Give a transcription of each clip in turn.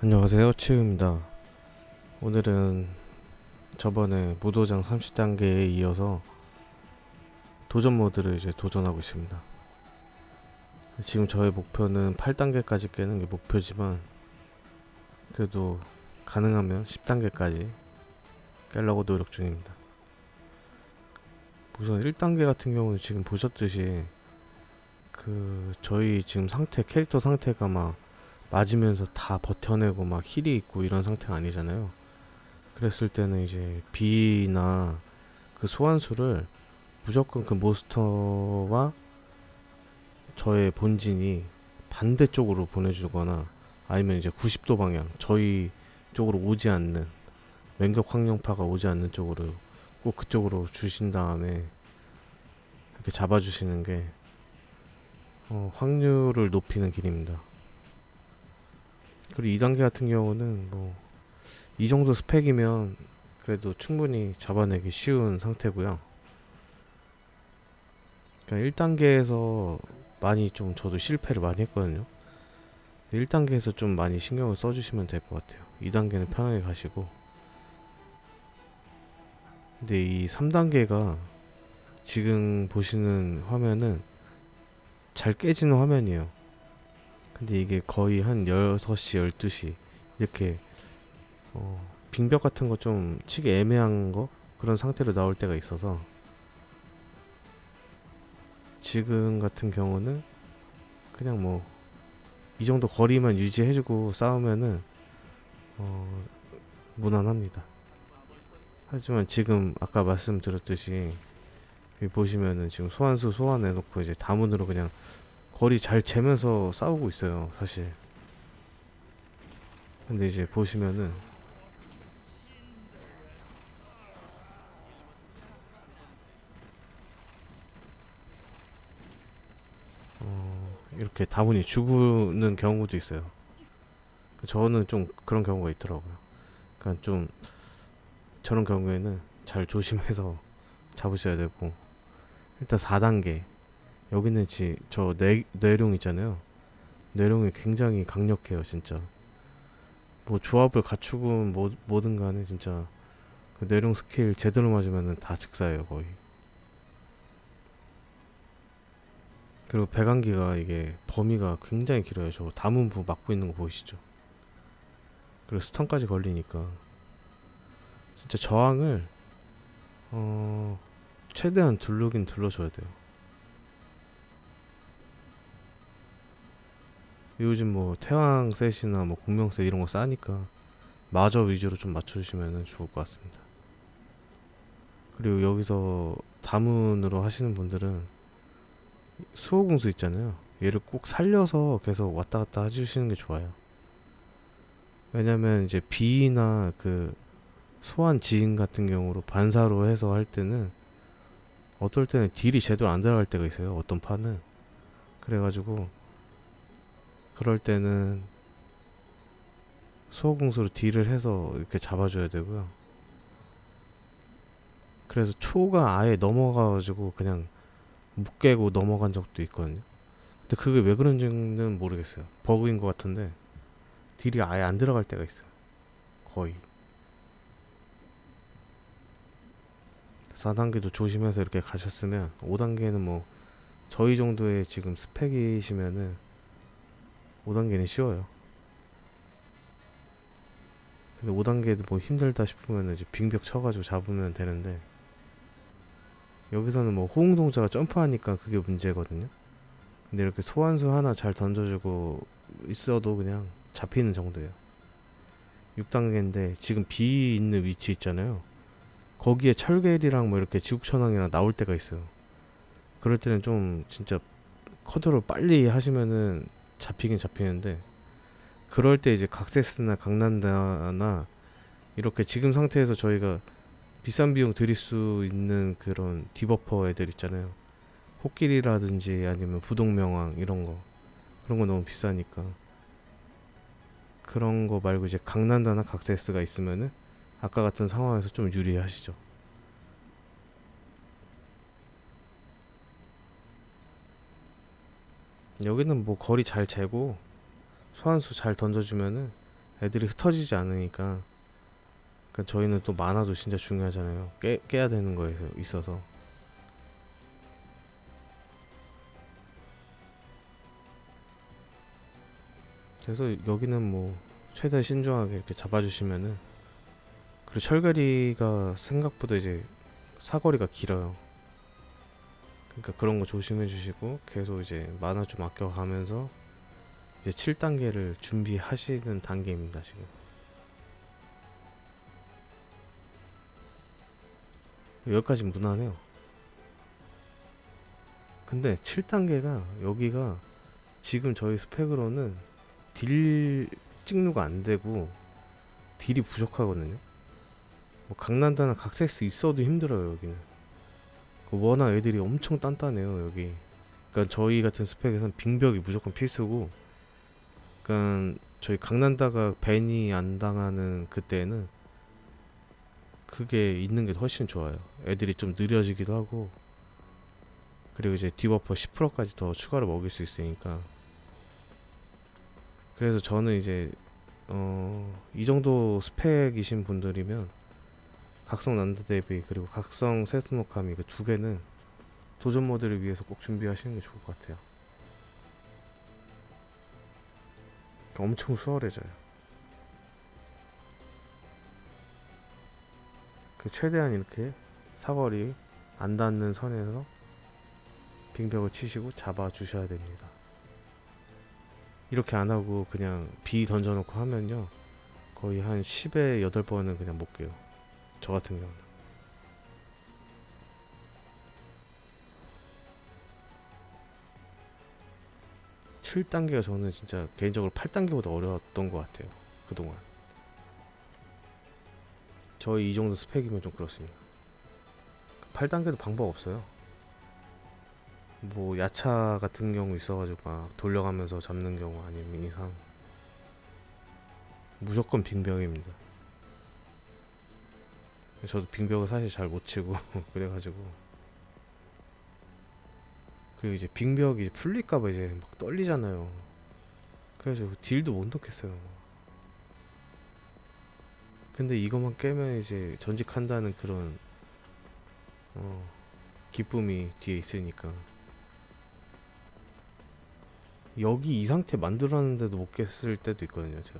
안녕하세요. 치우입니다. 오늘은 저번에 무도장 30단계에 이어서 도전 모드를 이제 도전하고 있습니다. 지금 저의 목표는 8단계까지 깨는 게 목표지만 그래도 가능하면 10단계까지 깨려고 노력 중입니다. 우선 1단계 같은 경우는 지금 보셨듯이 그 저희 지금 상태 캐릭터 상태가 막 맞으면서 다 버텨내고 막 힐이 있고 이런 상태가 아니잖아요. 그랬을 때는 이제 B나 그 소환수를 무조건 그 몬스터와 저의 본진이 반대쪽으로 보내주거나 아니면 이제 90도 방향 저희 쪽으로 오지 않는 맹격 확령파가 오지 않는 쪽으로 꼭 그쪽으로 주신 다음에 이렇게 잡아주시는 게 어, 확률을 높이는 길입니다. 그리고 2단계 같은 경우는 뭐 이 정도 스펙이면 그래도 충분히 잡아내기 쉬운 상태고요. 그러니까 1단계에서 많이 좀 저도 실패를 많이 했거든요. 1단계에서 좀 많이 신경을 써주시면 될 것 같아요. 2단계는 편하게 가시고 근데 이 3단계가 지금 보시는 화면은 잘 깨지는 화면이에요. 근데 이게 거의 한 6시, 12시 이렇게 어, 빙벽 같은 거 좀 치기 애매한 거 그런 상태로 나올 때가 있어서 지금 같은 경우는 그냥 뭐 이 정도 거리만 유지해주고 싸우면은 어, 무난합니다. 하지만 지금 아까 말씀드렸듯이 보시면은 지금 소환수 소환해놓고 이제 다문으로 그냥 거리 잘 재면서 싸우고 있어요, 사실. 근데 이제 보시면은 어, 이렇게 다문이 죽는 경우도 있어요. 저는 좀 그런 경우가 있더라고요. 그러니까 좀 저런 경우에는 잘 조심해서 잡으셔야 되고 일단 4단계 여기는 지, 저 뇌, 뇌룡 있잖아요. 뇌룡이 굉장히 강력해요, 진짜. 뭐 조합을 갖추고 뭐, 뭐든 간에 진짜 그 뇌룡 스킬 제대로 맞으면은 다 즉사예요, 거의. 그리고 배관기가 이게 범위가 굉장히 길어요. 저 다문부 막고 있는 거 보이시죠? 그리고 스턴까지 걸리니까 진짜 저항을 어 최대한 둘르긴 둘러줘야 돼요. 요즘 뭐 태왕 셋이나 뭐 공명 셋 이런 거 싸니까 마저 위주로 좀 맞춰주시면 좋을 것 같습니다. 그리고 여기서 다문으로 하시는 분들은 수호공수 있잖아요. 얘를 꼭 살려서 계속 왔다 갔다 해주시는 게 좋아요. 왜냐면 이제 B나 그 소환 지인 같은 경우로 반사로 해서 할 때는 어떨 때는 딜이 제대로 안 들어갈 때가 있어요. 어떤 판은. 그래가지고 그럴 때는 수호공수로 딜을 해서 이렇게 잡아줘야 되고요. 그래서 초가 아예 넘어가가지고 그냥 못 깨고 넘어간 적도 있거든요. 근데 그게 왜 그런지는 모르겠어요. 버그인 것 같은데 딜이 아예 안 들어갈 때가 있어요. 거의. 4단계도 조심해서 이렇게 가셨으면 5단계는 뭐 저희 정도의 지금 스펙이시면은 5단계는 쉬워요. 근데 5단계도 뭐 힘들다 싶으면 이제 빙벽 쳐가지고 잡으면 되는데 여기서는 뭐 호응 동자가 점프하니까 그게 문제거든요. 근데 이렇게 소환수 하나 잘 던져주고 있어도 그냥 잡히는 정도예요. 6단계인데 지금 B 있는 위치 있잖아요. 거기에 철계일이랑 뭐 이렇게 지국천왕이랑 나올 때가 있어요. 그럴 때는 좀 진짜 컨트롤 빨리 하시면은 잡히긴 잡히는데 그럴 때 이제 각세스나 강난다나 이렇게 지금 상태에서 저희가 비싼 비용 들일 수 있는 그런 디버퍼 애들 있잖아요. 코끼리라든지 아니면 부동명왕 이런 거 그런 거 너무 비싸니까 그런 거 말고 이제 강난다나 각세스가 있으면은 아까 같은 상황에서 좀 유리하시죠. 여기는 뭐 거리 잘 재고 소환수 잘 던져주면은 애들이 흩어지지 않으니까 그러니까 저희는 또 만화도 진짜 중요하잖아요. 깨, 깨야 되는 거에 있어서 그래서 여기는 뭐 최대한 신중하게 이렇게 잡아주시면은 그리고 철가리가 생각보다 이제 사거리가 길어요. 그러니까 그런 거 조심해 주시고 계속 이제 만화 좀 아껴가면서 이제 7단계를 준비하시는 단계입니다, 지금. 여기까지 무난해요. 근데 7단계가 여기가 지금 저희 스펙으로는 딜 찍누가 안 되고 딜이 부족하거든요. 뭐 강난다나 각섹스 있어도 힘들어요, 여기는. 그 워낙 애들이 엄청 단단해요, 여기. 그러니까 저희 같은 스펙에선 빙벽이 무조건 필수고 그러니까 저희 강난다가 벤이 안 당하는 그때는 그게 있는 게 훨씬 좋아요. 애들이 좀 느려지기도 하고 그리고 이제 디버퍼 10%까지 더 추가로 먹일 수 있으니까 그래서 저는 이제 어, 이 정도 스펙이신 분들이면 각성 난드 대비 그리고 각성 세스노카미 그 두 개는 도전 모드를 위해서 꼭 준비하시는 게 좋을 것 같아요. 그러니까 엄청 수월해져요. 그 최대한 이렇게 사거리 안 닿는 선에서 빙벽을 치시고 잡아 주셔야 됩니다. 이렇게 안 하고 그냥 비 던져놓고 하면요 거의 한 10에 8번은 그냥 못 깨요. 저 같은 경우는. 칠 7단계가 저는 진짜 개인적으로 8단계보다 어려웠던 것 같아요. 그동안. 저희 이 정도 스펙이면 좀 그렇습니다. 8단계도 방법 없어요. 뭐 야차 같은 경우 있어가지고 막 돌려가면서 잡는 경우 아니면 이상 무조건 빙벽입니다. 저도 빙벽을 사실 잘 못 치고 그래가지고 그리고 이제 빙벽이 풀릴까봐 이제 막 떨리잖아요. 그래서 딜도 못 넣겠어요. 근데 이것만 깨면 이제 전직한다는 그런 어, 기쁨이 뒤에 있으니까 여기 이 상태 만들었는데도 못 깼을 때도 있거든요 제가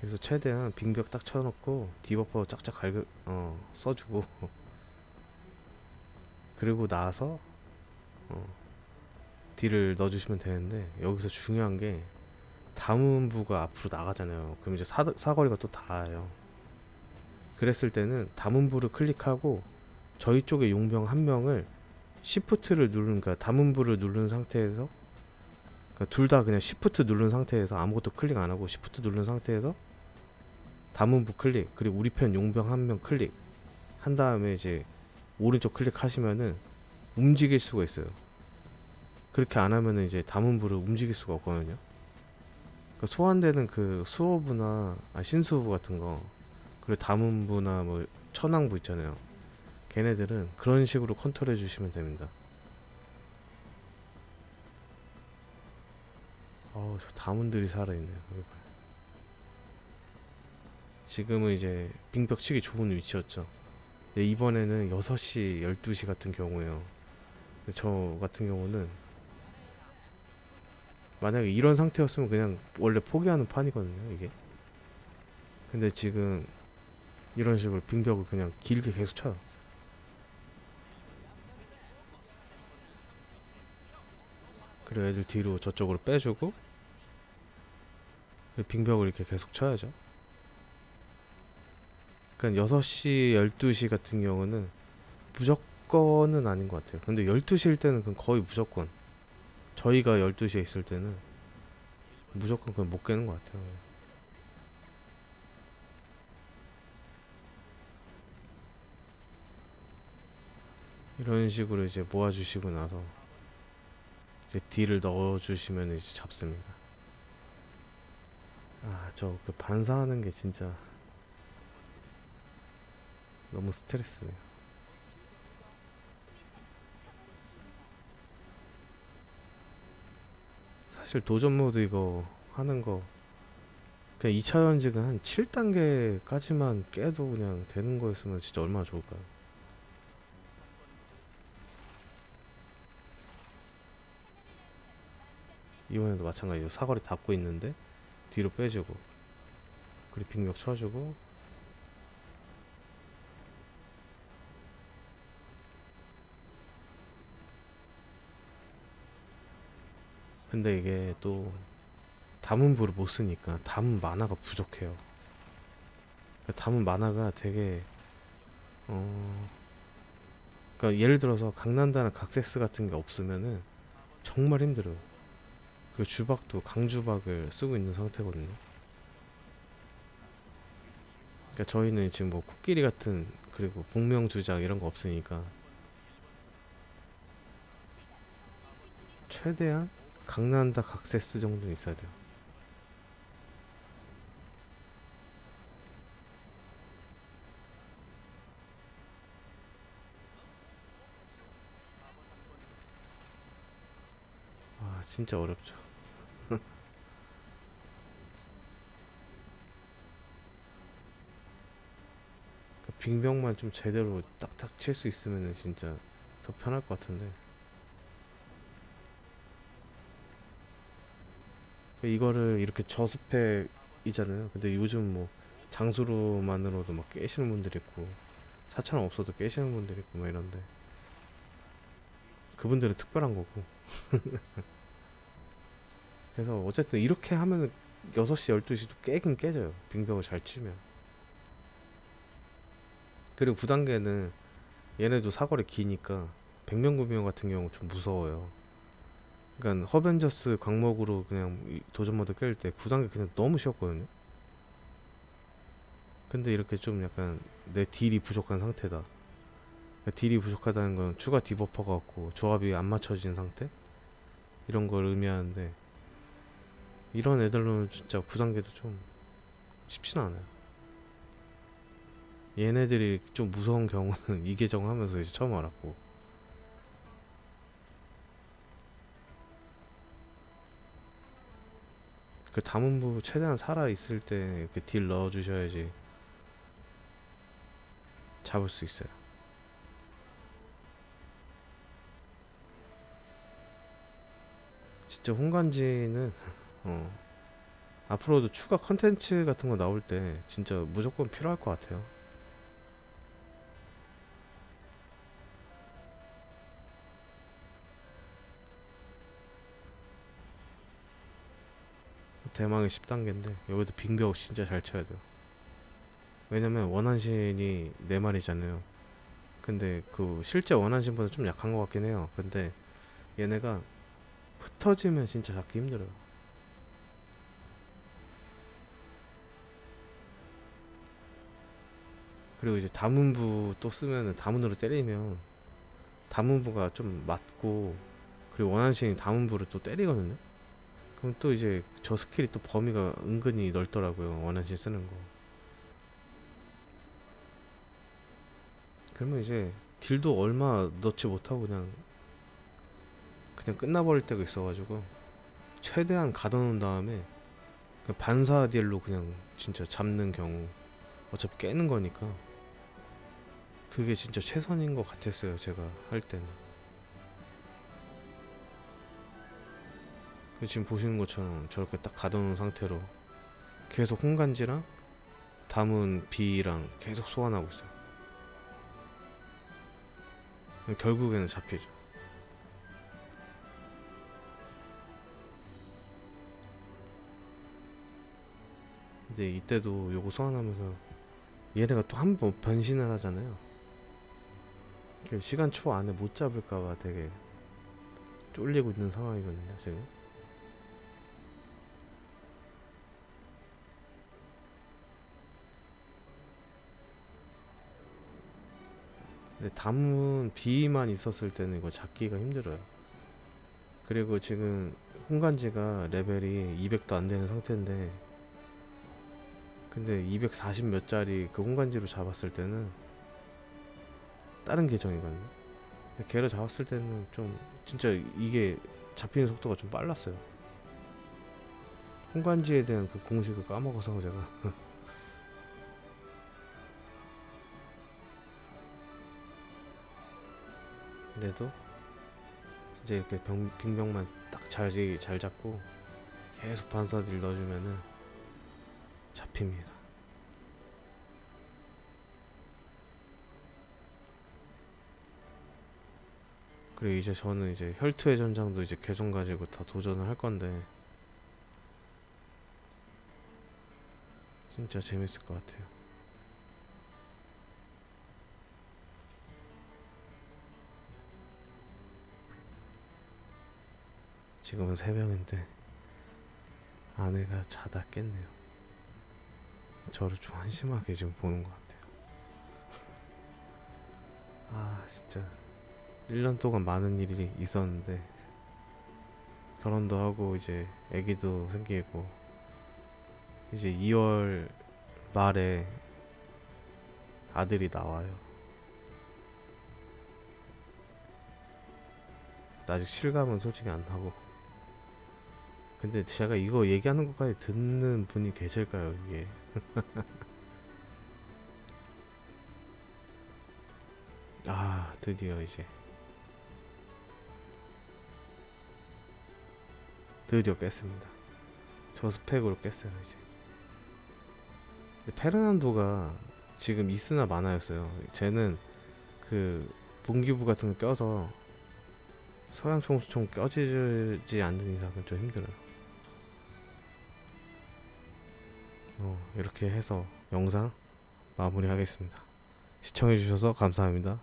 그래서 최대한 빙벽 딱 쳐놓고 디버퍼 짝짝 갈겨 어, 써주고 그리고 나서 어, 딜을 넣어주시면 되는데 여기서 중요한 게 담음부가 앞으로 나가잖아요. 그럼 이제 사, 사거리가 또 닿아요. 그랬을 때는 담음부를 클릭하고 저희 쪽에 용병 한 명을 시프트를 누르는 그러니까 담음부를 누른 상태에서 그러니까 둘 다 그냥 시프트 누른 상태에서 아무것도 클릭 안 하고 시프트 누른 상태에서 담음부 클릭 그리고 우리 편 용병 한 명 클릭 한 다음에 이제 오른쪽 클릭하시면은 움직일 수가 있어요. 그렇게 안 하면은 이제 담음부를 움직일 수가 없거든요. 그 소환되는 그 수호부나 아, 신수호부 같은 거 그리고 담음부나 뭐 천왕부 있잖아요. 걔네들은 그런 식으로 컨트롤 해 주시면 됩니다. 어우, 저 담은들이 살아있네요. 지금은 이제 빙벽 치기 좋은 위치였죠. 이번에는 6시, 12시 같은 경우에요. 저 같은 경우는 만약에 이런 상태였으면 그냥 원래 포기하는 판이거든요, 이게. 근데 지금 이런 식으로 빙벽을 그냥 길게 계속 쳐요. 그리고 애들 뒤로 저쪽으로 빼주고 빙벽을 이렇게 계속 쳐야죠. 그러니까 6시, 12시 같은 경우는 무조건은 아닌 것 같아요. 근데 12시일 때는 그건 거의 무조건. 저희가 12시에 있을 때는 무조건 그건 못 깨는 것 같아요. 이런 식으로 이제 모아주시고 나서 이제 딜을 넣어주시면 이제 잡습니다. 아, 저 그 반사하는 게 진짜 너무 스트레스네요. 사실 도전 모드 이거 하는 거 그냥 2차 전직은 한 7단계까지만 깨도 그냥 되는 거였으면 진짜 얼마나 좋을까요? 이번에도 마찬가지로 사거리 닫고 있는데 뒤로 빼주고 빙벽 쳐주고 근데 이게 또 담은부를 못 쓰니까 담은 만화가 부족해요. 그 담은 만화가 되게 어 그러니까 예를 들어서 강난다나 각색스 같은 게 없으면은 정말 힘들어요. 그리고 주박도 강주박을 쓰고 있는 상태거든요. 그러니까 저희는 지금 뭐 코끼리 같은 그리고 복명 주작 이런 거 없으니까 최대한 강난다 각세스 정도는 있어야 돼요. 아 진짜 어렵죠. 그 빙병만 좀 제대로 딱딱 칠 수 있으면 진짜 더 편할 것 같은데 이거를 이렇게 저스펙이잖아요. 근데 요즘 뭐 장수로만으로도 막 깨시는 분들 있고 4천원 없어도 깨시는 분들 있고 막 이런데 그분들은 특별한 거고. 그래서 어쨌든 이렇게 하면은 6시 12시도 깨긴 깨져요. 빙병을 잘 치면. 그리고 9단계는 얘네도 사거리 기니까 백면구비형 같은 경우 좀 무서워요. 그러니까 허벤져스 광목으로 그냥 이 도전 모드 깰 때 9단계 그냥 너무 쉬웠거든요. 근데 이렇게 좀 약간 내 딜이 부족한 상태다. 그러니까 딜이 부족하다는 건 추가 디버퍼가 없고 조합이 안 맞춰진 상태? 이런 걸 의미하는데 이런 애들로는 진짜 9단계도 좀 쉽지는 않아요. 얘네들이 좀 무서운 경우는 이 계정 하면서 이제 처음 알았고 그 담은부 최대한 살아 있을 때 이렇게 딜 넣어 주셔야지 잡을 수 있어요. 진짜 홍간지는 어 앞으로도 추가 컨텐츠 같은 거 나올 때 진짜 무조건 필요할 것 같아요. 대망의 10단계인데 여기도 빙벽 진짜 잘 쳐야 돼요. 왜냐면 원한신이 네 마리잖아요. 근데 그 실제 원한신보다 좀 약한 것 같긴 해요. 근데 얘네가 흩어지면 진짜 잡기 힘들어요. 그리고 이제 다문부 또 쓰면은 다문으로 때리면 다문부가 좀 맞고 그리고 원한신이 다문부를 또 때리거든요. 그럼 또 이제 저 스킬이 또 범위가 은근히 넓더라고요. 원한신 쓰는 거. 그러면 이제 딜도 얼마 넣지 못하고 그냥 그냥 끝나버릴 때가 있어가지고 최대한 가둬놓은 다음에 그 반사 딜로 그냥 진짜 잡는 경우 어차피 깨는 거니까 그게 진짜 최선인 것 같았어요. 제가 할 때는. 지금 보시는 것처럼 저렇게 딱 가둬놓은 상태로 계속 홍간지랑 담은 비랑 계속 소환하고 있어요. 결국에는 잡히죠. 이제 이때도 요거 소환하면서 얘네가 또 한 번 변신을 하잖아요. 그 시간 초 안에 못 잡을까봐 되게 쫄리고 있는 상황이거든요, 지금. 근데 담은 비만 있었을 때는 이거 잡기가 힘들어요. 그리고 지금 홍간지가 레벨이 200도 안 되는 상태인데 근데 240 몇 짜리 그 홍간지로 잡았을 때는 다른 계정이거든요. 걔를 잡았을 때는 좀 진짜 이게 잡히는 속도가 좀 빨랐어요. 홍관지에 대한 그 공식을 까먹어서 제가 그래도 진짜 이렇게 병, 빙병만 딱잘 잘 잡고 계속 반사들 넣어주면은 잡힙니다. 그리고 이제 저는 이제 혈투의 전장도 이제 계정 가지고 다 도전을 할 건데 진짜 재밌을 것 같아요. 지금은 새벽인데 아내가 자다 깼네요. 저를 좀 한심하게 지금 보는 것 같아요. 아 진짜 1년 동안 많은 일이 있었는데 결혼도 하고 이제 아기도 생기고 이제 2월 말에 아들이 나와요. 아직 실감은 솔직히 안 나고 근데 제가 이거 얘기하는 것까지 듣는 분이 계실까요 이게? 아 드디어 이제. 드디어 깼습니다. 저 스펙으로 깼어요 이제. 페르난도가 지금 있으나 마나였어요. 쟤는 그 분기부 같은 거 껴서 서양 총수총 껴지지 않는 이상은 좀 힘들어요 어, 이렇게 해서 영상 마무리하겠습니다. 시청해주셔서 감사합니다